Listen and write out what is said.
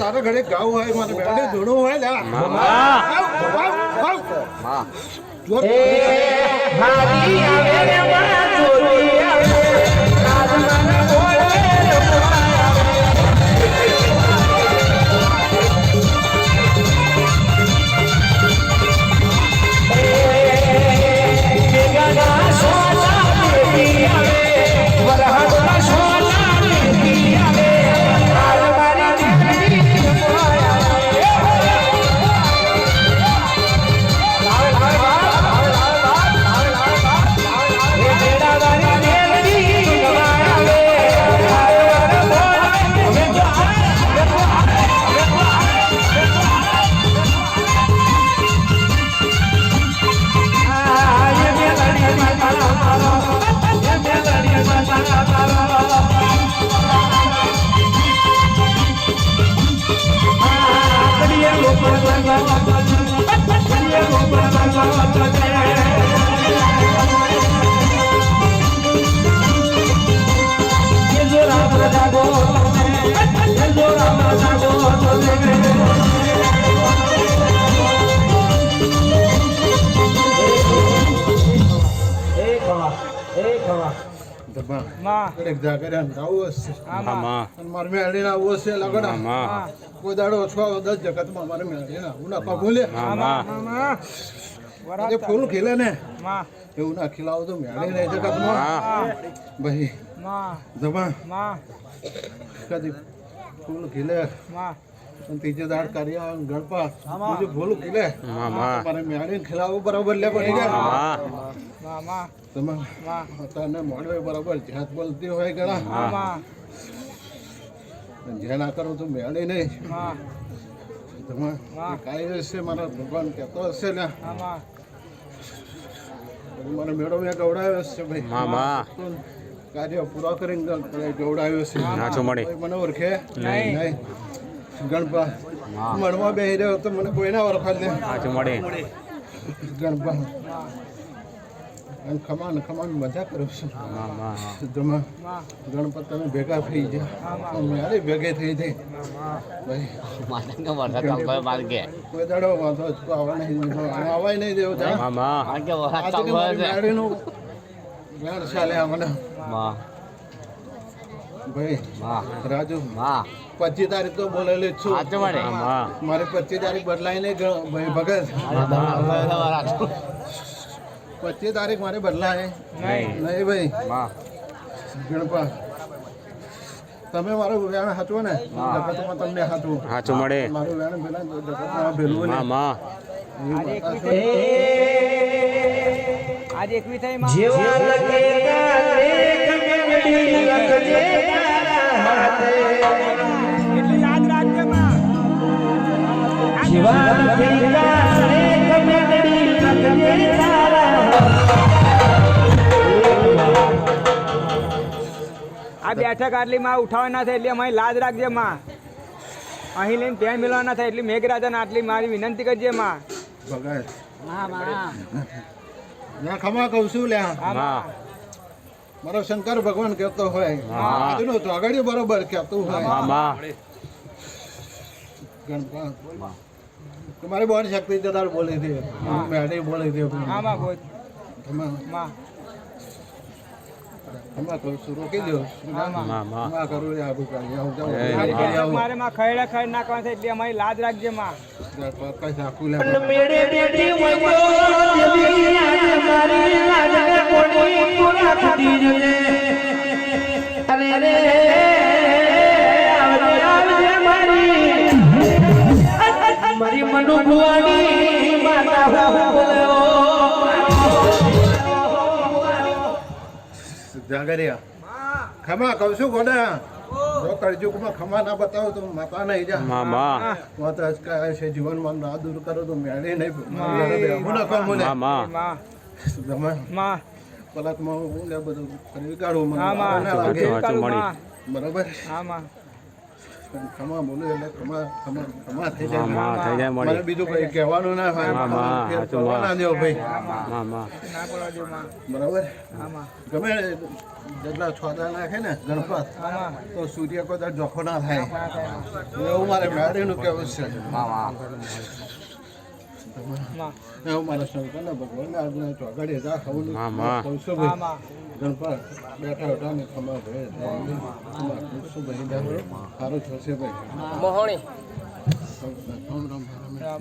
તારા ઘરે ગાવ હોય મારે બેડે જોડો હોય લે. આમ હશે. મારે મેળીને હશે લગડા. કોઈ દાડો ઓછો દસ જગતમાં મારે મેળીને આવું ના મામા જે ફૂલ ખીલે ને. માં. એવું ના ખીલાવો તો મેળી નહીં જગતમાં. ભાઈ માં. કદી ફૂલ ખીલે. ત્રીજે દાડ કર્યા ગણપા બીજું ફૂલ ખીલે. મારે મેળીને ખીલાવવું બરાબર લે પડી ગયા તમે માં. તને મોડવે બરાબર જાત બોલતી હોય ઘણા જે ના કરું તો મેળી નહીં. તમે કાંઈ હશે મારા ભગવાન કહેતો હશે ને. માં મને મેળો મેં ગવડાવ્યો છે ભાઈ. કાર્ય પૂરો કરીને ગવડાવ્યો છે. મને ઓળખે? નહીં. ગણપા. મળવા બેહી રહ્યો તો મને કોઈને ઓળખાય ને આજે મળે. ગણપા. અને ખમાન ખમાન મજા કરું છું. તમે ગણપત તમે ભેગા થઈ જાય મેળે ભેગે થઈ કોઈ દાડો વાંધો જ નહીં આવાય નહીં દેવો જા. મામા માર કે વરસાદ આજે ચાલુ મારી છે મેળીનું વેણ ચાલે મને માં ભાઈ માં રાજુ. માં પચીસ તારીખ તો બોલેલી જ છું. સાચું મારે. પચીસ તારીખ બદલાઈ નહીં ગયો ભાઈ ભગત. પચીસ તારીખ મારે બદલાય. નહીં. નહીં ભાઈ. માં ગણપા તમે મારું વેણ હતું ને? જગતમાં તમને હતું નાચો મળે. મારું વેણ પેલા જગતમાં ભેલું ને. આજે એકવી થઈ માં જેવા એટલી યાદ રાખજે માં. જેવા આ બેઠક આટલી માં ઉઠાવવા ના થાય એટલે અમારી લાજ રાખજે માં. અહીં લઈને ત્યાં મિલવા ના થાય એટલે મેઘરાજાને આટલી મારી વિનંતી કરજે માં. ભગત. ના ખમા કહું છું લ્યા માં મારો શંકર ભગવાન કહેતો હોય. તો આગળ બરોબર કહેતું હોય તમારી બોન શક્તિ જદાર બોલી દે મેડે બોલી દે માં તમે માં ખમા કહું છું રોકી દો મામા કરું એ આગળ આવું જાઉં. મારી માં નાખવા થાય એટલે અમારી લાજ રાખજે માં આખું લે મારી મનુ ભુવાની માતા જાગરિયા ખમા કહું છું ગોડા જો કળજુગમાં ખમા ના બતાવો તો માતા નહીં જા મામા માતા છે જીવનમાં ના દૂર કરો તો મેળે નહીં હું ના કહું મને મામા માં પલકમાં હું બધું કરી કાઢું મને. બરાબર હા માં ખમા બોલું એટલે ખમા ખમા ખમા થઈ જાય. માં માં થઈ જાય મારે બીજું કઈ કહેવાનું ના હોય. ના દેવો ભાઈ. ના બરાબર? ગમે જેટલા છોદા નાખે ને ગણપત તો સૂર્ય કોઈ જોખો ના થાય. એવું મારે મેળીનું કેવું છે. મારે શંકરના ભગવાનના આજના ચોગાડી ખાવું ગણપત બેઠા હતા ને. ખમા ભાઈ શું ભાઈ સારું થશે ભાઈ મોહણી. રામ રામ